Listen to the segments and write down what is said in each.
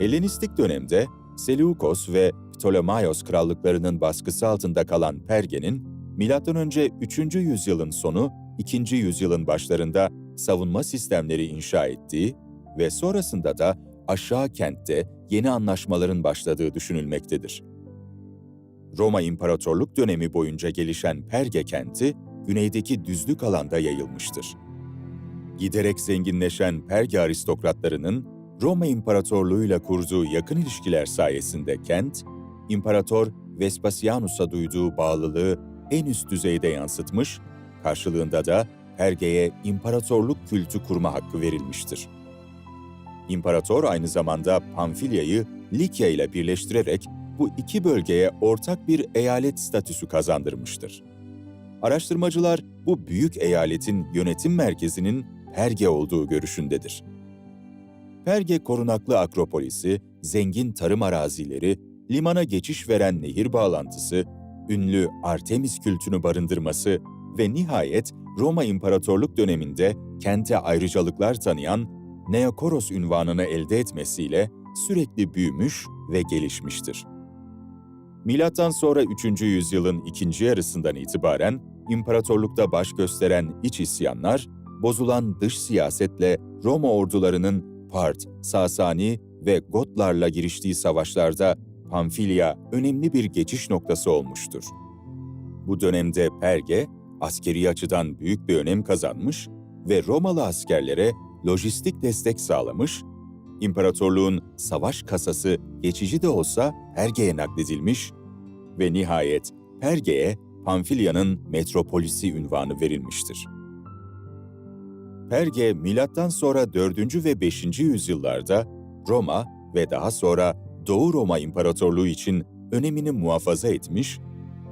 Helenistik dönemde Seleukos ve Ptolemaios krallıklarının baskısı altında kalan Perge'nin M.Ö. 3. yüzyılın sonu 2. yüzyılın başlarında savunma sistemleri inşa ettiği ve sonrasında da aşağı kentte yeni anlaşmaların başladığı düşünülmektedir. Roma İmparatorluk dönemi boyunca gelişen Perge kenti, güneydeki düzlük alanda yayılmıştır. Giderek zenginleşen Perge aristokratlarının Roma İmparatorluğu'yla kurduğu yakın ilişkiler sayesinde kent, İmparator Vespasianus'a duyduğu bağlılığı en üst düzeyde yansıtmış, karşılığında da Perge'ye imparatorluk kültü kurma hakkı verilmiştir. İmparator aynı zamanda Pamfilya'yı Likya ile birleştirerek bu iki bölgeye ortak bir eyalet statüsü kazandırmıştır. Araştırmacılar bu büyük eyaletin yönetim merkezinin Perge olduğu görüşündedir. Perge korunaklı akropolisi, zengin tarım arazileri, limana geçiş veren nehir bağlantısı, ünlü Artemis kültünü barındırması ve nihayet Roma İmparatorluk döneminde kente ayrıcalıklar tanıyan Neokoros ünvanını elde etmesiyle sürekli büyümüş ve gelişmiştir. Milattan sonra 3. yüzyılın ikinci yarısından itibaren imparatorlukta baş gösteren iç isyanlar, bozulan dış siyasetle Roma ordularının Part, Sasani ve Gotlarla giriştiği savaşlarda Pamfilya önemli bir geçiş noktası olmuştur. Bu dönemde Perge, askeri açıdan büyük bir önem kazanmış ve Romalı askerlere lojistik destek sağlamış, imparatorluğun savaş kasası geçici de olsa Perge'ye nakledilmiş ve nihayet Perge'ye Pamfilya'nın metropolisi ünvanı verilmiştir. Perge, milattan sonra 4. ve 5. yüzyıllarda Roma ve daha sonra Doğu Roma İmparatorluğu için önemini muhafaza etmiş,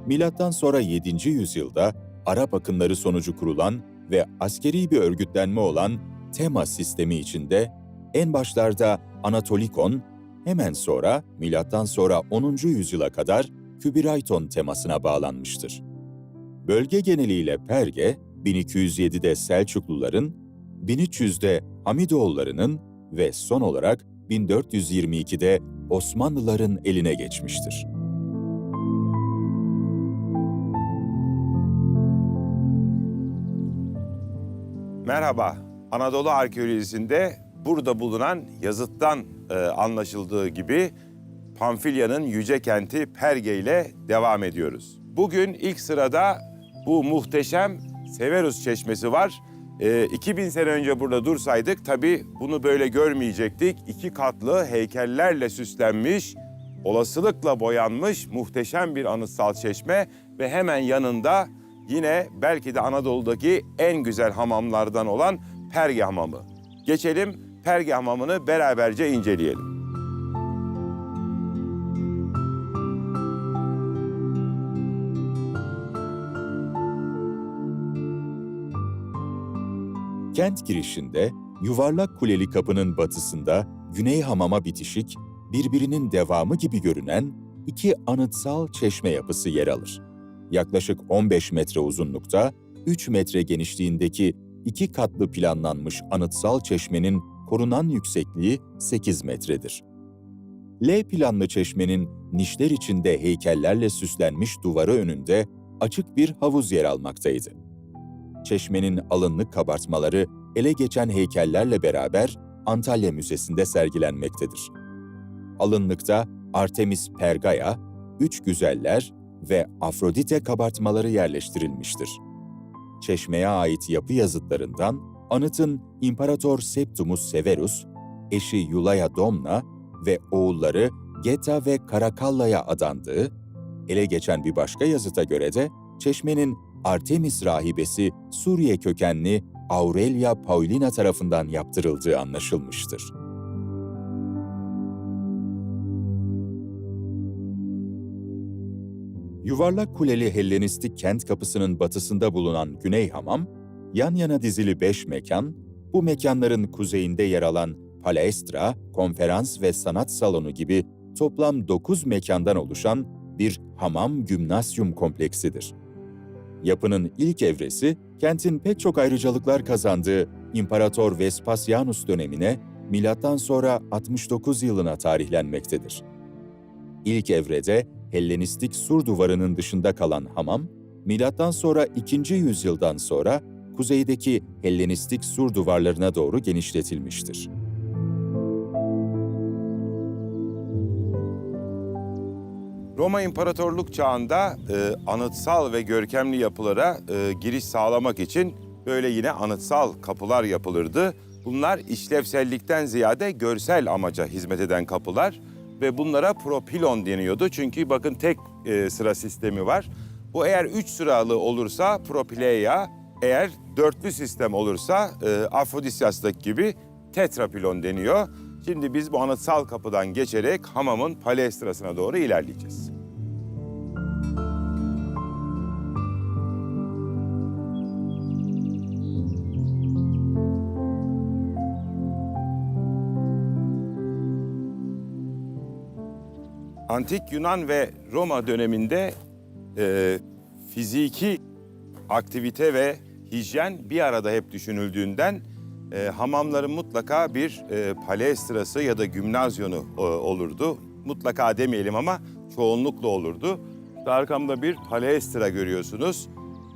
milattan sonra 7. yüzyılda Arap akınları sonucu kurulan ve askeri bir örgütlenme olan Tema sistemi içinde en başlarda Anatolikon, hemen sonra milattan sonra 10. yüzyıla kadar Kübirayton temasına bağlanmıştır. Bölge geneliyle Perge, 1207'de Selçukluların, 1300'de Hamidoğullarının ve son olarak 1422'de Osmanlıların eline geçmiştir. Merhaba. Anadolu arkeolojisinde burada bulunan yazıttan e, anlaşıldığı gibi Pamfilya'nın yüce kenti Perge ile devam ediyoruz. Bugün ilk sırada bu muhteşem Severus Çeşmesi var. E, 2000 sene önce burada dursaydık tabii bunu böyle görmeyecektik. İki katlı heykellerle süslenmiş, olasılıkla boyanmış muhteşem bir anıtsal çeşme ve hemen yanında yine belki de Anadolu'daki en güzel hamamlardan olan Perge Hamamı. Geçelim Perge Hamamı'nı beraberce inceleyelim. Kent girişinde yuvarlak kuleli kapının batısında güney hamama bitişik, birbirinin devamı gibi görünen iki anıtsal çeşme yapısı yer alır. Yaklaşık 15 metre uzunlukta, 3 metre genişliğindeki iki katlı planlanmış anıtsal çeşmenin korunan yüksekliği 8 metredir. L planlı çeşmenin nişler içinde heykellerle süslenmiş duvarı önünde açık bir havuz yer almaktaydı. Çeşmenin alınlık kabartmaları ele geçen heykellerle beraber Antalya Müzesi'nde sergilenmektedir. Alınlıkta Artemis Pergaya, Üç Güzeller ve Afrodite kabartmaları yerleştirilmiştir. Çeşmeye ait yapı yazıtlarından anıtın İmparator Septimus Severus, eşi Yulaya Domna ve oğulları Geta ve Karakalla'ya adandığı, ele geçen bir başka yazıta göre de çeşmenin Artemis rahibesi Suriye kökenli Aurelia Paulina tarafından yaptırıldığı anlaşılmıştır. Yuvarlak kuleli Hellenistik kent kapısının batısında bulunan Güney Hamam, yan yana dizili beş mekan, bu mekanların kuzeyinde yer alan palaestra, konferans ve sanat salonu gibi toplam dokuz mekandan oluşan bir hamam gümnasyum kompleksidir. Yapının ilk evresi, kentin pek çok ayrıcalıklar kazandığı İmparator Vespasianus dönemine milattan sonra 69 yılına tarihlenmektedir. İlk evrede Hellenistik sur duvarının dışında kalan hamam, milattan sonra 2. yüzyıldan sonra kuzeydeki Hellenistik sur duvarlarına doğru genişletilmiştir. Roma İmparatorluk çağında e, anıtsal ve görkemli yapılara e, giriş sağlamak için böyle yine anıtsal kapılar yapılırdı. Bunlar işlevsellikten ziyade görsel amaca hizmet eden kapılar ve bunlara propilon deniyordu. Çünkü bakın tek e, sıra sistemi var. Bu eğer üç sıralı olursa propileia, eğer dörtlü sistem olursa e, Afrodisyas'taki gibi tetrapilon deniyor. Şimdi biz bu anıtsal kapıdan geçerek hamamın palestrasına doğru ilerleyeceğiz. Antik Yunan ve Roma döneminde e, fiziki aktivite ve hijyen bir arada hep düşünüldüğünden e, hamamların mutlaka bir e, palestrası ya da gümnazyonu e, olurdu. Mutlaka demeyelim ama çoğunlukla olurdu. İşte arkamda bir palestra görüyorsunuz.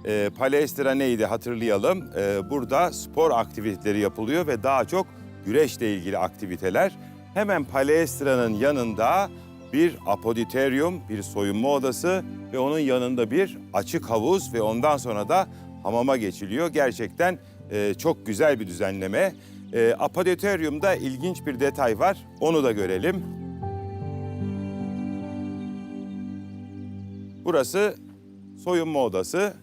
E, palestra neydi hatırlayalım. E, burada spor aktiviteleri yapılıyor ve daha çok güreşle ilgili aktiviteler. Hemen palestranın yanında bir apoditeryum, bir soyunma odası ve onun yanında bir açık havuz ve ondan sonra da hamama geçiliyor. Gerçekten e, çok güzel bir düzenleme. E, apoditeryumda ilginç bir detay var. Onu da görelim. Burası soyunma odası.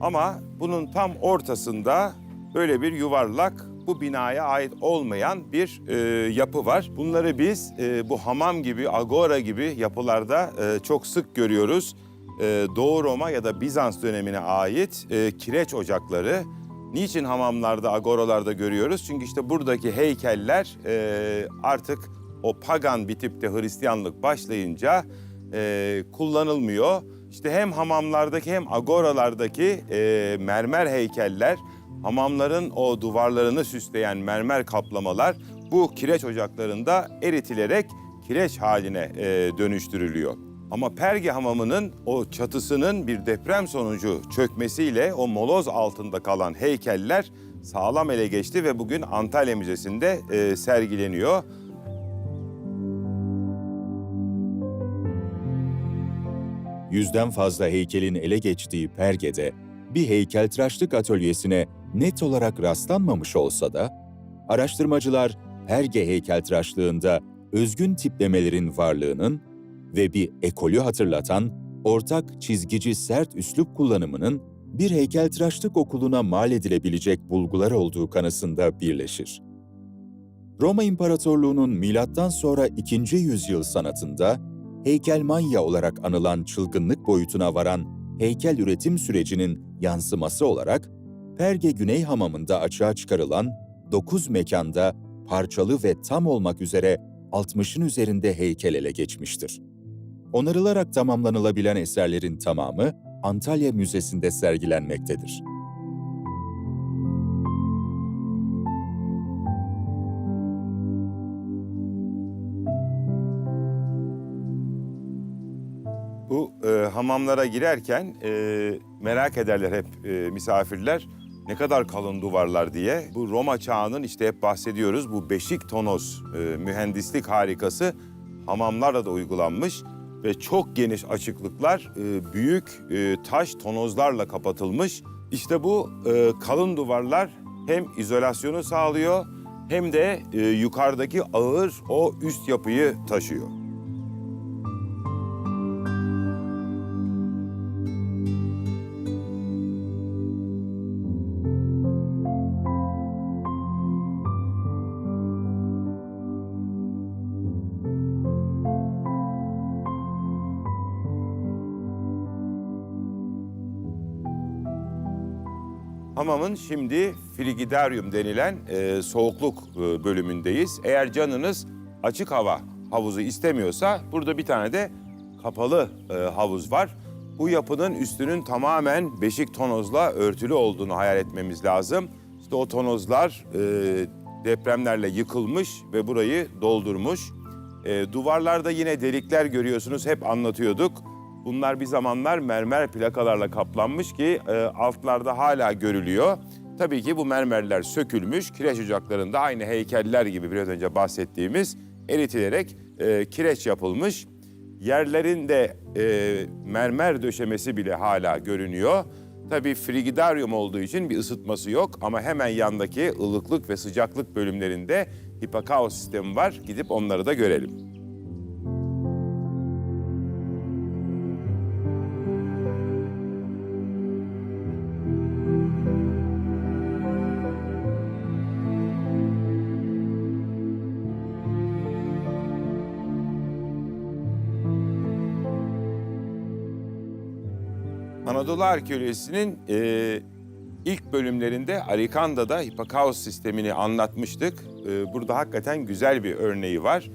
Ama bunun tam ortasında böyle bir yuvarlak bu binaya ait olmayan bir e, yapı var. Bunları biz e, bu hamam gibi, agora gibi yapılarda e, çok sık görüyoruz. E, Doğu Roma ya da Bizans dönemine ait e, kireç ocakları. Niçin hamamlarda, agoralarda görüyoruz? Çünkü işte buradaki heykeller e, artık o pagan bir tipte Hristiyanlık başlayınca e, kullanılmıyor. İşte hem hamamlardaki hem agoralardaki e, mermer heykeller, hamamların o duvarlarını süsleyen mermer kaplamalar bu kireç ocaklarında eritilerek kireç haline e, dönüştürülüyor. Ama Perge hamamının o çatısının bir deprem sonucu çökmesiyle o moloz altında kalan heykeller sağlam ele geçti ve bugün Antalya Müzesi'nde e, sergileniyor. Yüzden fazla heykelin ele geçtiği Perge'de bir heykeltıraşlık atölyesine net olarak rastlanmamış olsa da, araştırmacılar Perge heykeltıraşlığında özgün tiplemelerin varlığının ve bir ekolü hatırlatan ortak çizgici sert üslup kullanımının bir heykeltıraşlık okuluna mal edilebilecek bulgular olduğu kanısında birleşir. Roma İmparatorluğu'nun milattan sonra 2. yüzyıl sanatında heykelmanya olarak anılan çılgınlık boyutuna varan heykel üretim sürecinin yansıması olarak Perge Güney Hamamı'nda açığa çıkarılan 9 mekanda parçalı ve tam olmak üzere 60'ın üzerinde heykel ele geçmiştir. Onarılarak tamamlanılabilen eserlerin tamamı Antalya Müzesi'nde sergilenmektedir. Bu e, hamamlara girerken e, merak ederler hep e, misafirler ne kadar kalın duvarlar diye. Bu Roma çağının işte hep bahsediyoruz bu beşik tonoz e, mühendislik harikası hamamlarla da uygulanmış ve çok geniş açıklıklar e, büyük e, taş tonozlarla kapatılmış. İşte bu e, kalın duvarlar hem izolasyonu sağlıyor hem de e, yukarıdaki ağır o üst yapıyı taşıyor. Hamamın şimdi frigidaryum denilen e, soğukluk e, bölümündeyiz. Eğer canınız açık hava havuzu istemiyorsa burada bir tane de kapalı e, havuz var. Bu yapının üstünün tamamen beşik tonozla örtülü olduğunu hayal etmemiz lazım. İşte o tonozlar e, depremlerle yıkılmış ve burayı doldurmuş. E, duvarlarda yine delikler görüyorsunuz hep anlatıyorduk. Bunlar bir zamanlar mermer plakalarla kaplanmış ki e, altlarda hala görülüyor. Tabii ki bu mermerler sökülmüş, kireç ocaklarında aynı heykeller gibi biraz önce bahsettiğimiz eritilerek e, kireç yapılmış. Yerlerin de e, mermer döşemesi bile hala görünüyor. Tabii frigidaryum olduğu için bir ısıtması yok ama hemen yandaki ılıklık ve sıcaklık bölümlerinde hipakaos sistemi var. Gidip onları da görelim. Anadolu Arkeolojisi'nin e, ilk bölümlerinde Arikanda'da Hipakaos sistemini anlatmıştık. E, burada hakikaten güzel bir örneği var.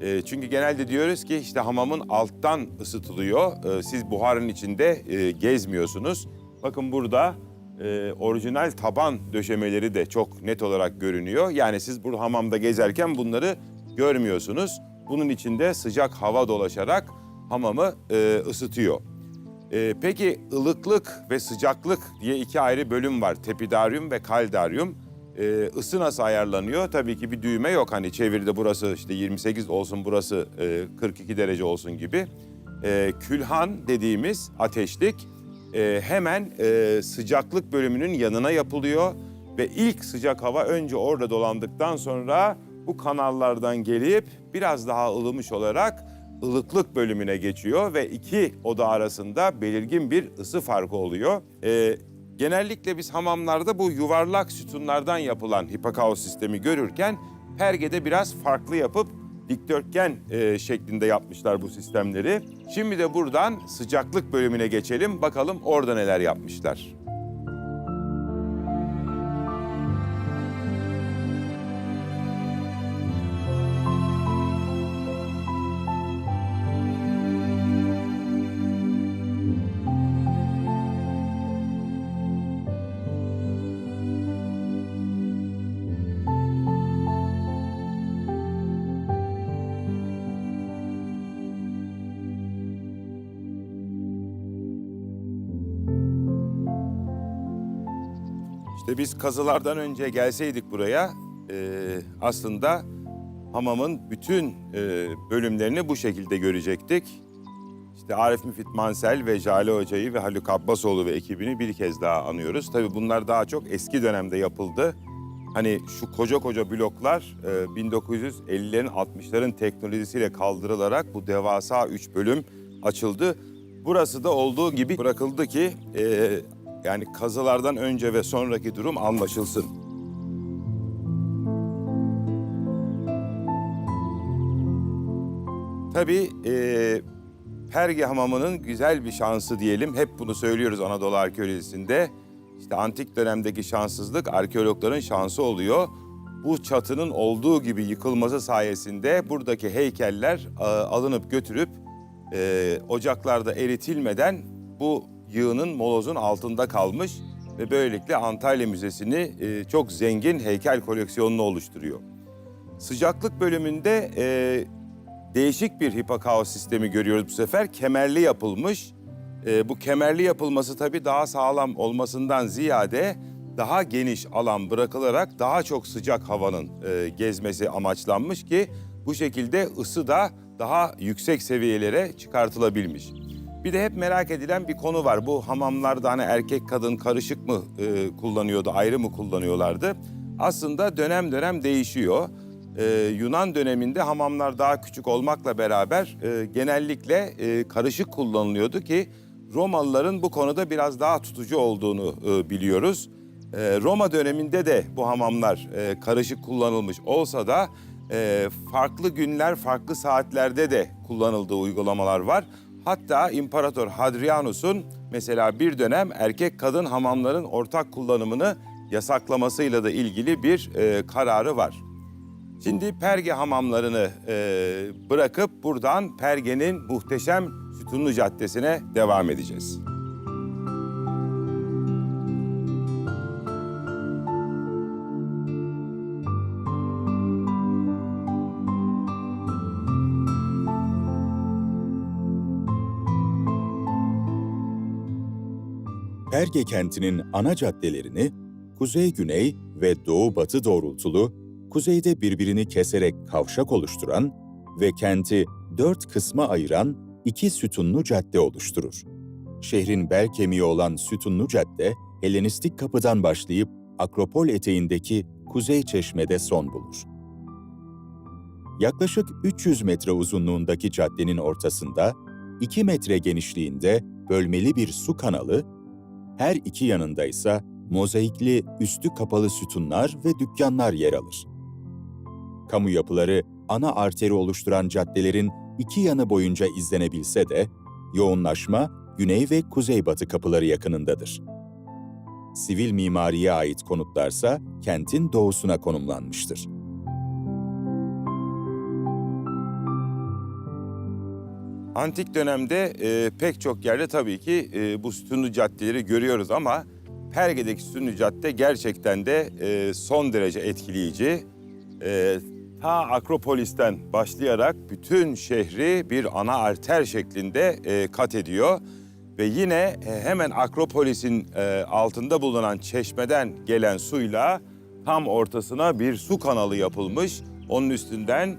E, çünkü genelde diyoruz ki işte hamamın alttan ısıtılıyor. E, siz buharın içinde e, gezmiyorsunuz. Bakın burada e, orijinal taban döşemeleri de çok net olarak görünüyor. Yani siz bu hamamda gezerken bunları görmüyorsunuz. Bunun içinde sıcak hava dolaşarak hamamı e, ısıtıyor. Ee, peki ılıklık ve sıcaklık diye iki ayrı bölüm var. Tepidaryum ve kaldaryum. Ee, ısı nasıl ayarlanıyor? Tabii ki bir düğme yok. Hani çevirde burası işte 28 olsun, burası e, 42 derece olsun gibi. Ee, külhan dediğimiz ateşlik e, hemen e, sıcaklık bölümünün yanına yapılıyor. Ve ilk sıcak hava önce orada dolandıktan sonra bu kanallardan gelip biraz daha ılımış olarak ılıklık bölümüne geçiyor ve iki oda arasında belirgin bir ısı farkı oluyor. Ee, genellikle biz hamamlarda bu yuvarlak sütunlardan yapılan hipakaos sistemi görürken Perge'de biraz farklı yapıp dikdörtgen e, şeklinde yapmışlar bu sistemleri. Şimdi de buradan sıcaklık bölümüne geçelim. Bakalım orada neler yapmışlar. İşte biz kazılardan önce gelseydik buraya e, aslında hamamın bütün e, bölümlerini bu şekilde görecektik. İşte Arif Müfit Mansel ve Jale Hoca'yı ve Haluk Abbasoğlu ve ekibini bir kez daha anıyoruz. Tabii bunlar daha çok eski dönemde yapıldı. Hani şu koca koca bloklar e, 1950'lerin 60'ların teknolojisiyle kaldırılarak bu devasa üç bölüm açıldı. Burası da olduğu gibi bırakıldı ki e, yani kazılardan önce ve sonraki durum anlaşılsın. Tabii e, Perge Hamamı'nın güzel bir şansı diyelim. Hep bunu söylüyoruz Anadolu arkeolojisinde. İşte antik dönemdeki şanssızlık arkeologların şansı oluyor. Bu çatının olduğu gibi yıkılması sayesinde buradaki heykeller e, alınıp götürüp e, ocaklarda eritilmeden bu yığının molozun altında kalmış ve böylelikle Antalya Müzesi'ni e, çok zengin heykel koleksiyonunu oluşturuyor. Sıcaklık bölümünde e, değişik bir hipakaos sistemi görüyoruz bu sefer. Kemerli yapılmış. E, bu kemerli yapılması tabii daha sağlam olmasından ziyade daha geniş alan bırakılarak daha çok sıcak havanın e, gezmesi amaçlanmış ki bu şekilde ısı da daha yüksek seviyelere çıkartılabilmiş. Bir de hep merak edilen bir konu var. Bu hamamlarda hani erkek kadın karışık mı e, kullanıyordu, ayrı mı kullanıyorlardı? Aslında dönem dönem değişiyor. Ee, Yunan döneminde hamamlar daha küçük olmakla beraber e, genellikle e, karışık kullanılıyordu ki Romalıların bu konuda biraz daha tutucu olduğunu e, biliyoruz. E, Roma döneminde de bu hamamlar e, karışık kullanılmış olsa da e, farklı günler, farklı saatlerde de kullanıldığı uygulamalar var. Hatta İmparator Hadrianus'un mesela bir dönem erkek kadın hamamların ortak kullanımını yasaklamasıyla da ilgili bir e, kararı var. Şimdi Perge hamamlarını e, bırakıp buradan Perge'nin muhteşem Sütunlu Caddesi'ne devam edeceğiz. Perge kentinin ana caddelerini kuzey-güney ve doğu-batı doğrultulu, kuzeyde birbirini keserek kavşak oluşturan ve kenti dört kısma ayıran iki sütunlu cadde oluşturur. Şehrin bel kemiği olan sütunlu cadde, Helenistik kapıdan başlayıp Akropol eteğindeki Kuzey Çeşme'de son bulur. Yaklaşık 300 metre uzunluğundaki caddenin ortasında, 2 metre genişliğinde bölmeli bir su kanalı, her iki yanında ise mozaikli üstü kapalı sütunlar ve dükkanlar yer alır. Kamu yapıları ana arteri oluşturan caddelerin iki yanı boyunca izlenebilse de, yoğunlaşma güney ve kuzeybatı kapıları yakınındadır. Sivil mimariye ait konutlarsa kentin doğusuna konumlanmıştır. Antik dönemde e, pek çok yerde tabii ki e, bu sütunlu caddeleri görüyoruz ama Perge'deki sütunlu cadde gerçekten de e, son derece etkileyici. E, ta Akropolis'ten başlayarak bütün şehri bir ana arter şeklinde e, kat ediyor. Ve yine e, hemen Akropolis'in e, altında bulunan çeşmeden gelen suyla tam ortasına bir su kanalı yapılmış. Onun üstünden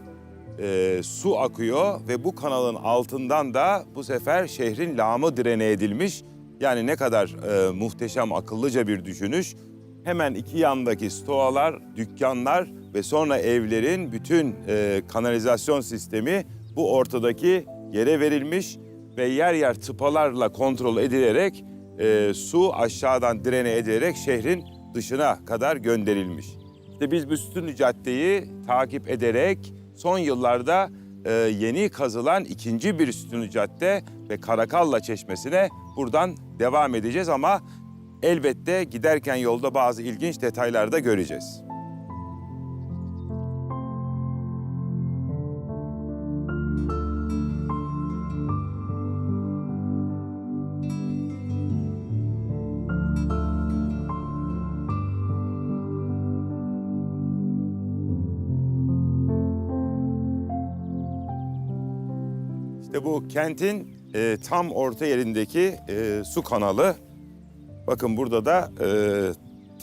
e, su akıyor ve bu kanalın altından da bu sefer şehrin lağımı direne edilmiş. Yani ne kadar e, muhteşem, akıllıca bir düşünüş. Hemen iki yandaki stoğalar, dükkanlar ve sonra evlerin bütün e, kanalizasyon sistemi bu ortadaki yere verilmiş ve yer yer tıpalarla kontrol edilerek e, su aşağıdan direne edilerek şehrin dışına kadar gönderilmiş. İşte biz bu sütunlu caddeyi takip ederek son yıllarda e, yeni kazılan ikinci bir sütunlu cadde ve Karakalla Çeşmesi'ne buradan devam edeceğiz ama elbette giderken yolda bazı ilginç detaylar da göreceğiz. Kentin e, tam orta yerindeki e, su kanalı. Bakın burada da e,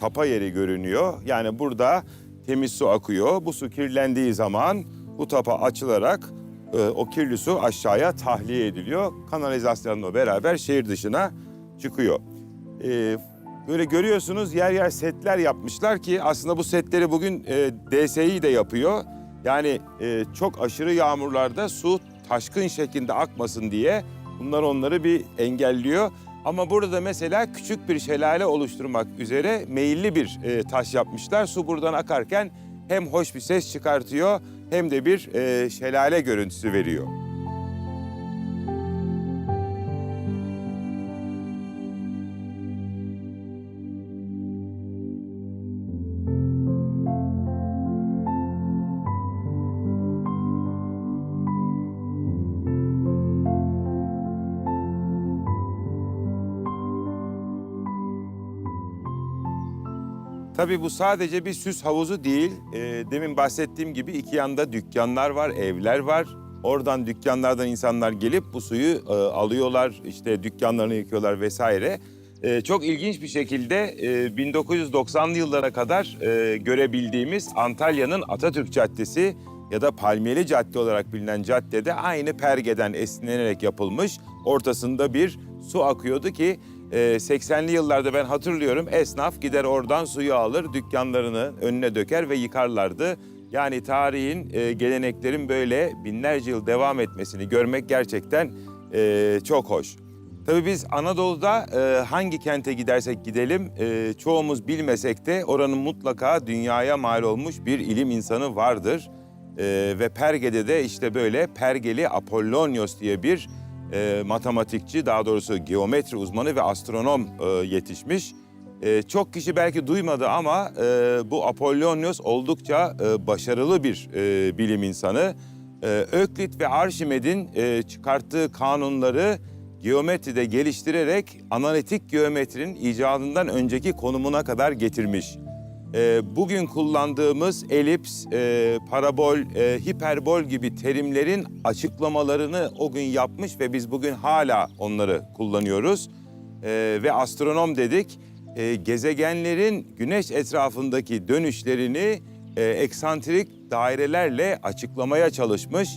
tapa yeri görünüyor. Yani burada temiz su akıyor. Bu su kirlendiği zaman bu tapa açılarak e, o kirli su aşağıya tahliye ediliyor. Kanalizasyonla beraber şehir dışına çıkıyor. E, böyle görüyorsunuz yer yer setler yapmışlar ki aslında bu setleri bugün e, DSİ de yapıyor. Yani e, çok aşırı yağmurlarda su taşkın şeklinde akmasın diye bunlar onları bir engelliyor. Ama burada mesela küçük bir şelale oluşturmak üzere meyilli bir e, taş yapmışlar. Su buradan akarken hem hoş bir ses çıkartıyor hem de bir e, şelale görüntüsü veriyor. Tabii bu sadece bir süs havuzu değil. Ee, demin bahsettiğim gibi iki yanda dükkanlar var, evler var. Oradan dükkanlardan insanlar gelip bu suyu e, alıyorlar, işte dükkanlarını yıkıyorlar vesaire. Ee, çok ilginç bir şekilde e, 1990'lı yıllara kadar e, görebildiğimiz Antalya'nın Atatürk Caddesi ya da Palmiyeli Cadde olarak bilinen caddede aynı pergeden esinlenerek yapılmış. Ortasında bir su akıyordu ki e, 80'li yıllarda ben hatırlıyorum esnaf gider oradan suyu alır, dükkanlarını önüne döker ve yıkarlardı. Yani tarihin, e, geleneklerin böyle binlerce yıl devam etmesini görmek gerçekten e, çok hoş. Tabii biz Anadolu'da e, hangi kente gidersek gidelim e, çoğumuz bilmesek de oranın mutlaka dünyaya mal olmuş bir ilim insanı vardır. Ve Perge'de de işte böyle Pergeli Apollonios diye bir e, matematikçi daha doğrusu geometri uzmanı ve astronom e, yetişmiş. E, çok kişi belki duymadı ama e, bu Apollonios oldukça e, başarılı bir e, bilim insanı. E, Öklit ve Arşimed'in e, çıkarttığı kanunları geometride geliştirerek analitik geometrinin icadından önceki konumuna kadar getirmiş. E, bugün kullandığımız elips, e, parabol, e, hiperbol gibi terimlerin açıklamalarını o gün yapmış ve biz bugün hala onları kullanıyoruz. e, ve astronom dedik. E, gezegenlerin güneş etrafındaki dönüşlerini e, eksantrik dairelerle açıklamaya çalışmış.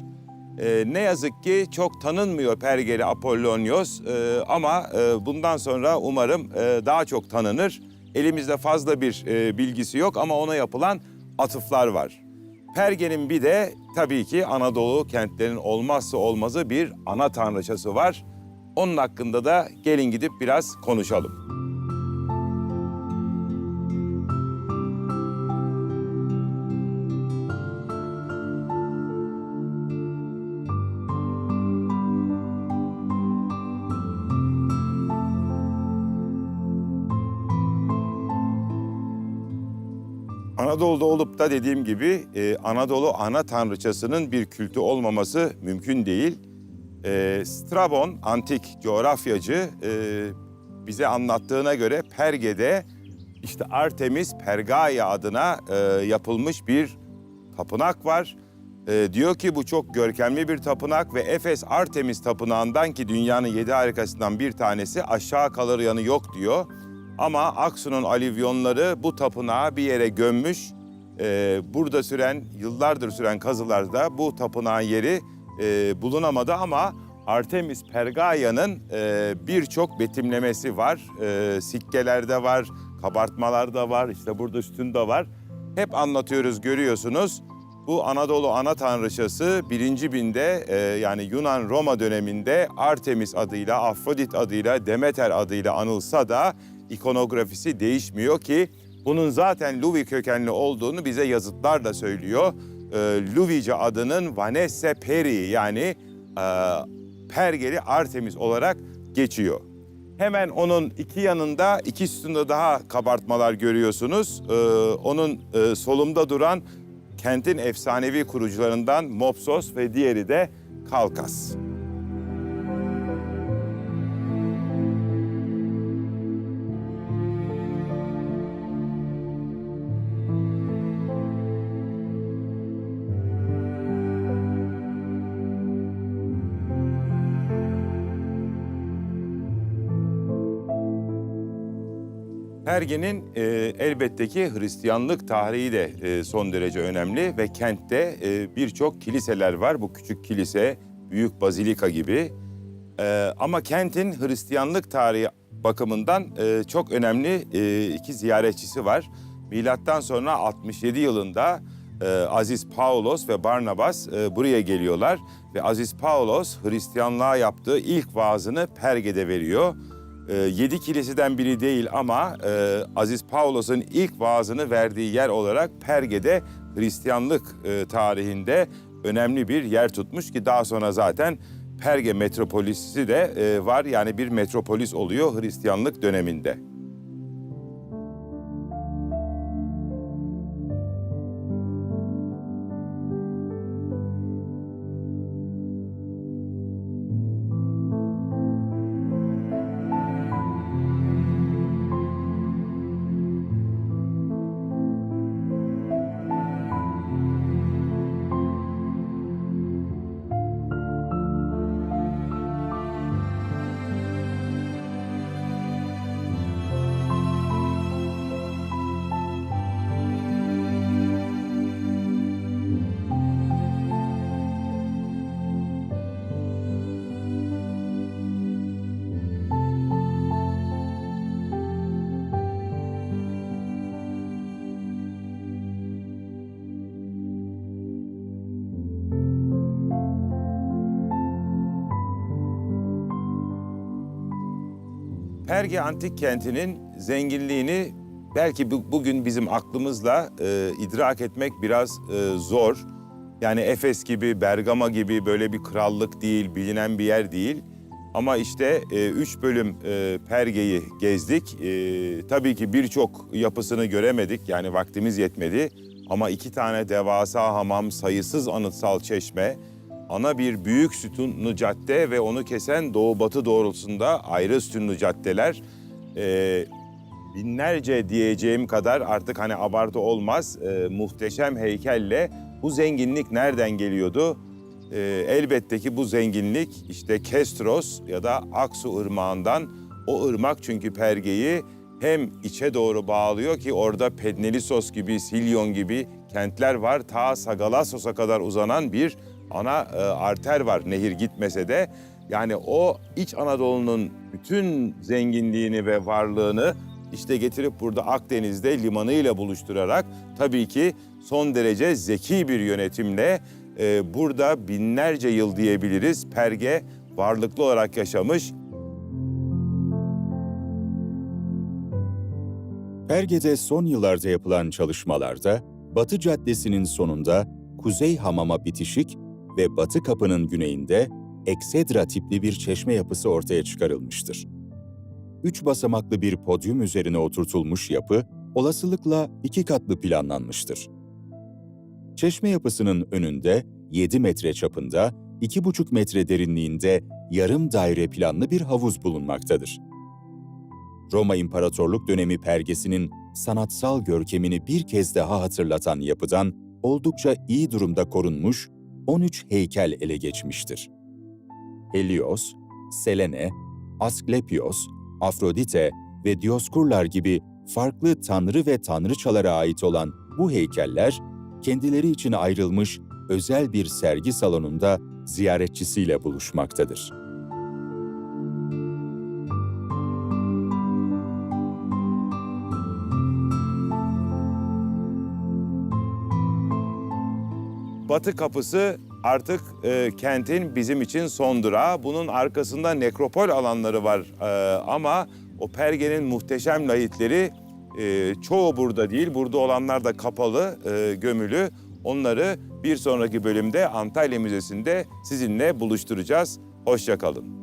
E, ne yazık ki çok tanınmıyor Pergeli Apollonios e, ama e, bundan sonra umarım e, daha çok tanınır. Elimizde fazla bir e, bilgisi yok ama ona yapılan atıflar var. Perge'nin bir de tabii ki Anadolu kentlerinin olmazsa olmazı bir ana tanrıçası var. Onun hakkında da gelin gidip biraz konuşalım. Anadolu'da olup da dediğim gibi e, Anadolu ana tanrıçasının bir kültü olmaması mümkün değil. E, Strabon, antik coğrafyacı, e, bize anlattığına göre Perge'de işte Artemis Pergaya adına e, yapılmış bir tapınak var. E, diyor ki bu çok görkemli bir tapınak ve Efes Artemis tapınağından ki dünyanın yedi harikasından bir tanesi aşağı kalır yanı yok diyor. Ama Aksu'nun alivyonları bu tapınağı bir yere gömmüş. Ee, burada süren, yıllardır süren kazılarda bu tapınağın yeri e, bulunamadı ama Artemis Pergaya'nın e, birçok betimlemesi var. E, sikkelerde var, kabartmalarda var, işte burada sütunda var. Hep anlatıyoruz, görüyorsunuz. Bu Anadolu ana tanrıçası birinci binde e, yani Yunan-Roma döneminde Artemis adıyla, Afrodit adıyla, Demeter adıyla anılsa da ikonografisi değişmiyor ki bunun zaten Luvi kökenli olduğunu bize yazıtlar da söylüyor. E, Luvice adının Vanessa Peri yani e, Pergeli Artemis olarak geçiyor. Hemen onun iki yanında iki sütunda daha kabartmalar görüyorsunuz. Ee, onun e, solumda duran kentin efsanevi kurucularından Mopsos ve diğeri de Kalkas. Perge'nin e, elbette ki Hristiyanlık tarihi de e, son derece önemli ve kentte e, birçok kiliseler var. Bu küçük kilise, büyük bazilika gibi. E, ama kentin Hristiyanlık tarihi bakımından e, çok önemli e, iki ziyaretçisi var. Milattan sonra 67 yılında e, Aziz Paulos ve Barnabas e, buraya geliyorlar ve Aziz Paulos Hristiyanlığa yaptığı ilk vaazını Perge'de veriyor. E, yedi kiliseden biri değil ama e, Aziz Paulos'un ilk vaazını verdiği yer olarak Perge'de Hristiyanlık e, tarihinde önemli bir yer tutmuş ki daha sonra zaten Perge metropolisi de e, var yani bir metropolis oluyor Hristiyanlık döneminde. Perge antik kentinin zenginliğini belki bu- bugün bizim aklımızla e, idrak etmek biraz e, zor. Yani Efes gibi, Bergama gibi böyle bir krallık değil, bilinen bir yer değil. Ama işte e, üç bölüm e, Perge'yi gezdik. E, tabii ki birçok yapısını göremedik, yani vaktimiz yetmedi. Ama iki tane devasa hamam, sayısız anıtsal çeşme, ana bir büyük sütunlu cadde ve onu kesen doğu-batı doğrultusunda ayrı sütunlu caddeler. Ee, binlerce diyeceğim kadar artık hani abartı olmaz e, muhteşem heykelle bu zenginlik nereden geliyordu? Ee, elbette ki bu zenginlik işte Kestros ya da Aksu Irmağı'ndan O ırmak çünkü Perge'yi hem içe doğru bağlıyor ki orada Pednelisos gibi, Silyon gibi kentler var. Ta Sagalassos'a kadar uzanan bir ana e, arter var nehir gitmese de. Yani o iç Anadolu'nun bütün zenginliğini ve varlığını işte getirip burada Akdeniz'de limanıyla buluşturarak tabii ki son derece zeki bir yönetimle e, burada binlerce yıl diyebiliriz Perge varlıklı olarak yaşamış. Perge'de son yıllarda yapılan çalışmalarda Batı Caddesi'nin sonunda Kuzey Hamam'a bitişik ve Batı Kapı'nın güneyinde eksedra tipli bir çeşme yapısı ortaya çıkarılmıştır. Üç basamaklı bir podyum üzerine oturtulmuş yapı, olasılıkla iki katlı planlanmıştır. Çeşme yapısının önünde 7 metre çapında, 2,5 metre derinliğinde yarım daire planlı bir havuz bulunmaktadır. Roma İmparatorluk dönemi pergesinin sanatsal görkemini bir kez daha hatırlatan yapıdan oldukça iyi durumda korunmuş 13 heykel ele geçmiştir. Helios, Selene, Asklepios, Afrodite ve Dioskurlar gibi farklı tanrı ve tanrıçalara ait olan bu heykeller, kendileri için ayrılmış özel bir sergi salonunda ziyaretçisiyle buluşmaktadır. Batı kapısı artık e, kentin bizim için son durağı. Bunun arkasında nekropol alanları var E, ama o Perge'nin muhteşem lahitleri e, çoğu burada değil. Burada olanlar da kapalı, e, gömülü. Onları bir sonraki bölümde Antalya Müzesi'nde sizinle buluşturacağız. Hoşçakalın.